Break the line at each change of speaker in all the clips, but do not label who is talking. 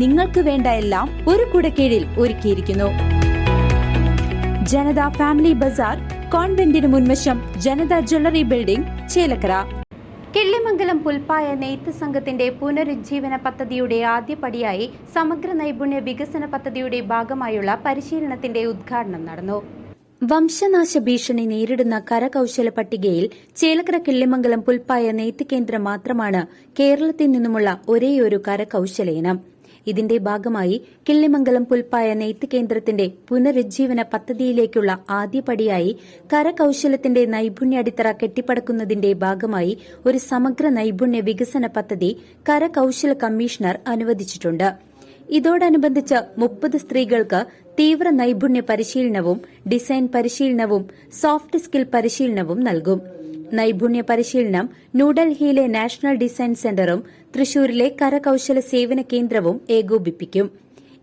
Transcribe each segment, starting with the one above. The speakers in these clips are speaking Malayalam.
നിങ്ങൾക്ക് വേണ്ട എല്ലാം ഒരു കുടക്കീഴിൽ ഒരുക്കിയിരിക്കുന്നു. ജനത ഫാമിലി ബസാർ കോൺവെന്റിന് മുൻവശം ജനത ജ്വല്ലറി ബിൽഡിംഗ് ചേലക്കര. കിള്ളിമംഗലം പുൽപ്പായ നെയ്ത്ത് സംഘത്തിന്റെ പുനരുജ്ജീവന പദ്ധതിയുടെ ആദ്യപടിയായി സമഗ്ര നൈപുണ്യ വികസന പദ്ധതിയുടെ ഭാഗമായുള്ള പരിശീലനത്തിന്റെ ഉദ്ഘാടനം നടന്നു. വംശനാശ ഭീഷണി നേരിടുന്ന കരകൌശല പട്ടികയിൽ ചേലക്കര കിള്ളിമംഗലം പുൽപ്പായ നെയ്ത്ത് കേന്ദ്രം മാത്രമാണ് കേരളത്തിൽ നിന്നുമുള്ള ഒരേയൊരു കരകൌശല ഇനം. ഇതിന്റെ ഭാഗമായി കിള്ളിമംഗലം പുൽപ്പായ നെയ്ത്ത് കേന്ദ്രത്തിന്റെ പുനരുജ്ജീവന പദ്ധതിയിലേക്കുള്ള ആദ്യപടിയായി കരകൌശലത്തിന്റെ നൈപുണ്യ അടിത്തറ കെട്ടിപ്പടുക്കുന്നതിന്റെ ഭാഗമായി ഒരു സമഗ്ര നൈപുണ്യ വികസന പദ്ധതി കരകൌശല കമ്മീഷണർ അനുവദിച്ചിട്ടുണ്ട്. ഇതോടനുബന്ധിച്ച് മുപ്പത് സ്ത്രീകൾക്ക് തീവ്ര നൈപുണ്യ പരിശീലനവും ഡിസൈൻ പരിശീലനവും സോഫ്റ്റ് സ്കിൽ പരിശീലനവും നൽകും. നൈപുണ്യ പരിശീലനം ന്യൂഡൽഹിയിലെ നാഷണൽ ഡിസൈൻ സെന്ററും തൃശൂരിലെ കരകൌശല സേവന കേന്ദ്രവും ഏകോപിപ്പിക്കും.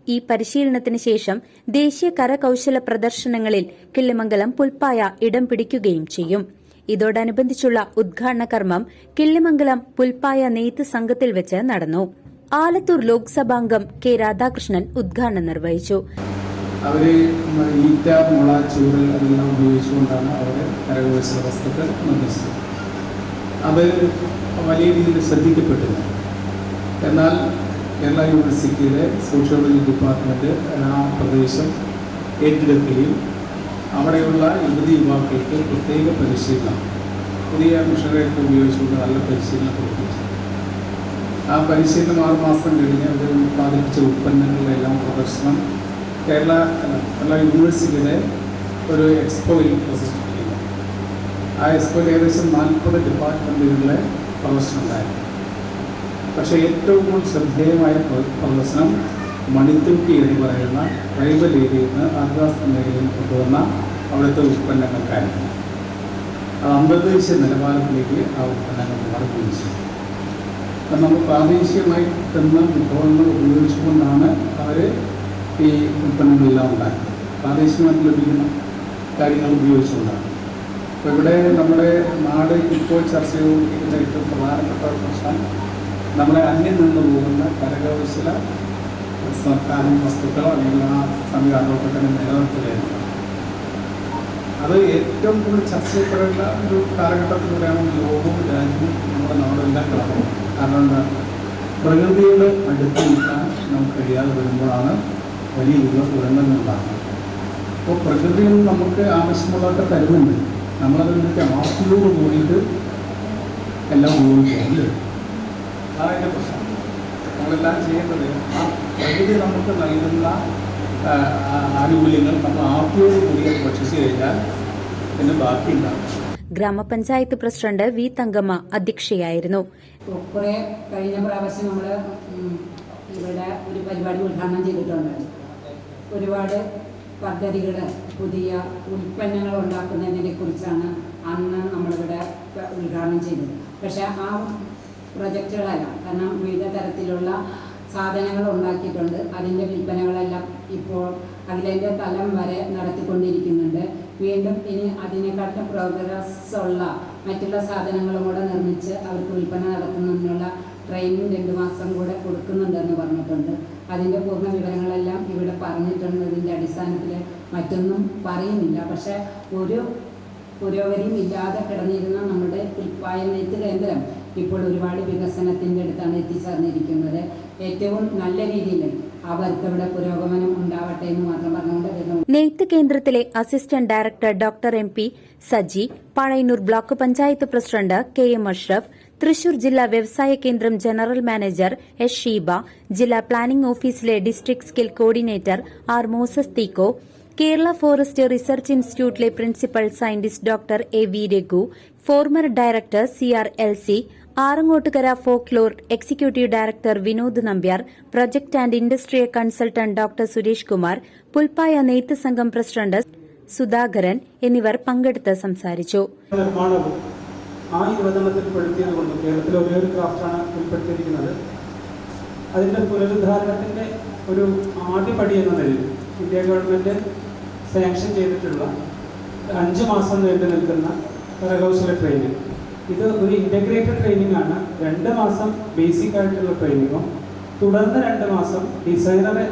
ഈ പരിശീലനത്തിന് ശേഷം ദേശീയ കരകൌശല പ്രദർശനങ്ങളിൽ കിള്ളിമംഗലം പുൽപ്പായ ഇടം പിടിക്കുകയും ചെയ്യും. ഇതോടനുബന്ധിച്ചുള്ള ഉദ്ഘാടന കർമ്മം കിള്ളിമംഗലം പുൽപ്പായ നെയ്ത്ത് സംഘത്തിൽ വെച്ച് നടന്നു. ആലത്തൂർ ലോക്സഭാംഗം കെ രാധാകൃഷ്ണൻ ഉദ്ഘാടനം നിർവഹിച്ചു.
അവർ ഈറ്റ മുള ചൂരൽ അതെല്ലാം ഉപയോഗിച്ചുകൊണ്ടാണ് അവർ കരകൗശല വസ്തുക്കൾ നിർമ്മിച്ചത്. അത് വലിയ രീതിയിൽ ശ്രദ്ധിക്കപ്പെട്ടില്ല. എന്നാൽ കേരള യൂണിവേഴ്സിറ്റിയിലെ സോഷ്യോളജി ഡിപ്പാർട്ട്മെന്റ് ആ പ്രദേശം ഏറ്റെടുക്കുകയും അവിടെയുള്ള യുവതി യുവാക്കൾക്ക് പ്രത്യേക പരിശീലനം പുതിയ മിഷനറിയൊക്കെ ഉപയോഗിച്ചുകൊണ്ട് നല്ല പരിശീലനം കൊടുപ്പിച്ചു. ആ പരിശീലനം ആറുമാസം കഴിഞ്ഞ് അവർ ഉത്പാദിപ്പിച്ച ഉൽപ്പന്നങ്ങളിലെല്ലാം പ്രദർശനം കേരള കേരള യൂണിവേഴ്സിറ്റിയുടെ ഒരു എക്സ്പോയിൽ പ്രദർശിപ്പിക്കുന്നു. ആ എക്സ്പോയിൽ ഏകദേശം നാൽപ്പത് ഡിപ്പാർട്ട്മെന്റുകളിലെ പ്രദർശനം ഉണ്ടായിരുന്നു പക്ഷേ ഏറ്റവും കൂടുതൽ ശ്രദ്ധേയമായ പ്ര- പ്രദർശനം മണിത്തുക്കി എന്ന് പറയുന്ന ട്രൈബൽ ഏരിയയിൽ നിന്ന് ആദിവാസി മേഖലയിൽ കൊണ്ടുവന്ന അവിടുത്തെ ഉൽപ്പന്നങ്ങൾക്കായിരുന്നു അത് അന്തർദേശീയ നിലവാരത്തിലേക്ക് ആ ഉൽപ്പന്നങ്ങൾ മാറുകയും ചെയ്യും നമ്മൾ പ്രാദേശികമായി കിട്ടുന്ന വിഭവങ്ങൾ ഉപയോഗിച്ചുകൊണ്ടാണ് അവർ ഈ ഉൽപ്പന്നങ്ങളെല്ലാം ഉണ്ടാക്കുന്നത്. പ്രാദേശികമായിട്ട് ലഭിക്കുന്ന കാര്യങ്ങൾ ഉപയോഗിച്ചുകൊണ്ടാണ്. അപ്പോൾ ഇവിടെ നമ്മുടെ നാട് ഇപ്പോൾ ചർച്ച ചെയ്തുകൊണ്ടിരിക്കുന്ന ഏറ്റവും പ്രധാനപ്പെട്ട പ്രശ്നം നമ്മളെ അന്യം നിന്ന് പോകുന്ന കരകൗശല സർക്കാരും വസ്തുക്കളോ അല്ലെങ്കിൽ ആ സംവിധാനങ്ങളൊക്കെ തന്നെ നിലനിർത്തുകയാണ്. അത് ഏറ്റവും കൂടുതൽ ചർച്ച ചെയ്യപ്പെടേണ്ട ഒരു കാലഘട്ടത്തിലൂടെയാണ് ലോകവും രാജ്യവും നമ്മുടെ നാടെല്ലാം കിടക്കുന്നത് കാരണം എന്താ പ്രകൃതിയോട് അടുത്ത് നിൽക്കാൻ നമുക്ക് കഴിയാതെ വരുമ്പോഴാണ് വലിയ ദുര- ദുരന്തങ്ങളുണ്ടാകുന്നത് അപ്പോൾ പ്രകൃതിയിൽ നിന്ന് നമുക്ക് ആവശ്യമുള്ളതൊക്കെ തരുന്നുണ്ട്. നമ്മളതിനൊക്കെ ആർത്തിയോട് കൂടിയിട്ട് എല്ലാം ഉപയോഗിക്കുക അല്ലേ? അതാണ് അതിന്റെ പ്രശ്നം. നമ്മളെല്ലാം ചെയ്യേണ്ടത് ആ പ്രകൃതി നമുക്ക് നൽകുന്ന ആനുകൂല്യങ്ങൾ നമ്മൾ ആർത്തിയോട് കൂടി ഭക്ഷിച്ച് കഴിഞ്ഞാൽ പിന്നെ ബാക്കിയുണ്ടാകും
ഗ്രാമപഞ്ചായത്ത് പ്രസിഡന്റ് വി തങ്കമ്മ അധ്യക്ഷയായിരുന്നു.
കുറെ കഴിഞ്ഞ പ്രാവശ്യം നമ്മൾ ഇവിടെ ഒരു പരിപാടി ഉദ്ഘാടനം ചെയ്തിട്ടുണ്ടായിരുന്നു. ഒരുപാട് പദ്ധതികൾ പുതിയ ഉൽപ്പന്നങ്ങൾ ഉണ്ടാക്കുന്നതിനെ കുറിച്ചാണ് അന്ന് നമ്മളിവിടെ ഉദ്ഘാടനം ചെയ്തത്. പക്ഷേ ആ പ്രൊജക്റ്റുകളെല്ലാം കാരണം വിവിധ തരത്തിലുള്ള സാധനങ്ങൾ ഉണ്ടാക്കിയിട്ടുണ്ട്. അതിന്റെ വിൽപ്പനകളെല്ലാം ഇപ്പോൾ അതിന്റെ തലം വരെ നടത്തിക്കൊണ്ടിരിക്കുന്നുണ്ട്. വീണ്ടും ഇനി അതിനെക്കാട്ടും പ്രോഗ്രസ് ഉള്ള മറ്റുള്ള സാധനങ്ങളും കൂടെ നിർമ്മിച്ച് അവർക്ക് വിൽപ്പന നടത്തുന്നതിനുള്ള ട്രെയിനിങ് രണ്ട് മാസം കൂടെ കൊടുക്കുന്നുണ്ടെന്ന് പറഞ്ഞിട്ടുണ്ട്. അതിന്റെ പൂർണ വിവരങ്ങളെല്ലാം ഇവിടെ പറഞ്ഞിട്ടുണ്ട്. ഇതിന്റെ അടിസ്ഥാനത്തിൽ മറ്റൊന്നും പറയുന്നില്ല. പക്ഷേ ഒരു പുരോഗതിയും ഇല്ലാതെ കിടന്നിരുന്ന നമ്മുടെ ഉൽപ്പായ നെയ്ത്ത് കേന്ദ്രം ഇപ്പോൾ ഒരുപാട് വികസനത്തിന്റെ അടുത്താണ് എത്തിച്ചേർന്നിരിക്കുന്നത്. ഏറ്റവും നല്ല രീതിയിൽ ഇവിടെ പുരോഗമനം ഉണ്ടാവട്ടെ എന്ന് മാത്രം പറഞ്ഞുകൊണ്ട്
നെയ്ത്ത് കേന്ദ്രത്തിലെ assistant director doctor M P Saji Pazhayannur block panchayat president K M Ashraf Thrissur ജില്ലാ വ്യവസായ കേന്ദ്രം ജനറൽ മാനേജർ എസ് ഷീബ ജില്ലാ പ്ലാനിംഗ് ഓഫീസിലെ district skill coordinator R Moses തീക്കോ Kerala forest research ഇൻസ്റ്റിറ്റ്യൂട്ടിലെ principal scientist doctor A V Raghu former director C R L C Arangottukara folklore executive director Vinod Nambiar project and industrial consultant doctor Suresh Kumar പുൽപ്പായ നെയ്ത്ത് സംഘം പ്രസിഡന്റ് സുധാകരൻ എന്നിവർ പങ്കെടുത്ത് സംസാരിച്ചു.
ആ ഇരുപതെണ്ണത്തിൽ പെടുത്തിയത് കൊണ്ട് കേരളത്തിലെ ഒരേ ഒരു ക്രാഫ്റ്റാണ് ഉൾപ്പെടുത്തിയിരിക്കുന്നത്. അതിന്റെ പുനരുദ്ധാരണത്തിന്റെ ഒരു ആദ്യപടി എന്ന നിലയിൽ ഇന്ത്യ ഗവൺമെന്റ് സാങ്ഷൻ ചെയ്തിട്ടുള്ള അഞ്ച് മാസം നീണ്ടു നിൽക്കുന്ന കരകൗശല ട്രെയിനിങ് ഇത് ഒരു ഇന്റഗ്രേറ്റഡ് ട്രെയിനിങ് ആണ്. രണ്ട് മാസം ബേസിക് ആയിട്ടുള്ള ട്രെയിനിങ്ങും തുടർന്ന് രണ്ട് മാസം ഡിസൈനറെ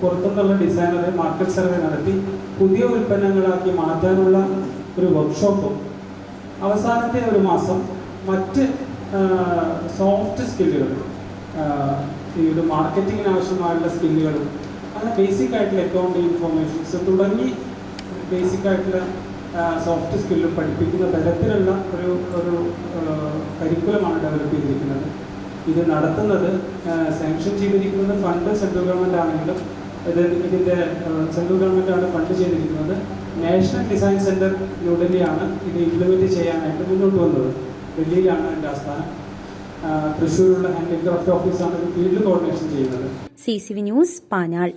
പുറത്തുനിന്നുള്ള ഡിസൈനറെ മാർക്കറ്റ് സർവേ നടത്തി പുതിയ ഉൽപ്പന്നങ്ങളാക്കി മാറ്റാനുള്ള ഒരു വർക്ക്ഷോപ്പും അവസാനത്തെ ഒരു മാസം മറ്റ് സോഫ്റ്റ് സ്കില്ലുകൾ ഈ ഒരു മാർക്കറ്റിങ്ങിന് ആവശ്യമായുള്ള സ്കില്ലുകളും അങ്ങനെ ബേസിക് ആയിട്ടുള്ള അക്കൗണ്ട് ഇൻഫോർമേഷൻസ് തുടങ്ങി ബേസിക് ആയിട്ടുള്ള സോഫ്റ്റ് സ്കില്ലും പഠിപ്പിക്കുന്ന തരത്തിലുള്ള ഒരു ഒരു കരിക്കുലമാണ് ഡെവലപ്പ് ചെയ്തിരിക്കുന്നത്. ഇത് നടത്തുന്നത് സാങ്ഷൻ ചെയ്തിരിക്കുന്നത് ഫണ്ട് സെൻട്രൽ ഗവൺമെന്റ് ആണെങ്കിലും ഇത് ഇതിന്റെ സെൻട്രൽ ഗവൺമെന്റ് ആണ് ഫണ്ട് ചെയ്തിരിക്കുന്നത്. നാഷണൽ ഡിസൈൻ സെന്റർ ന്യൂഡൽഹിയാണ് ഇത് ഇംപ്ലിമെന്റ് ചെയ്യാനായിട്ട് മുന്നോട്ട് വന്നത്. ഡൽഹിയിലാണ് എന്റെ ആസ്ഥാനം. തൃശ്ശൂരുള്ള ഹാൻഡിക്രാഫ്റ്റ് ഓഫീസാണ് ഫീൽഡ് കോർഡിനേഷൻ ചെയ്യുന്നത്.
C C V news പാനാൾ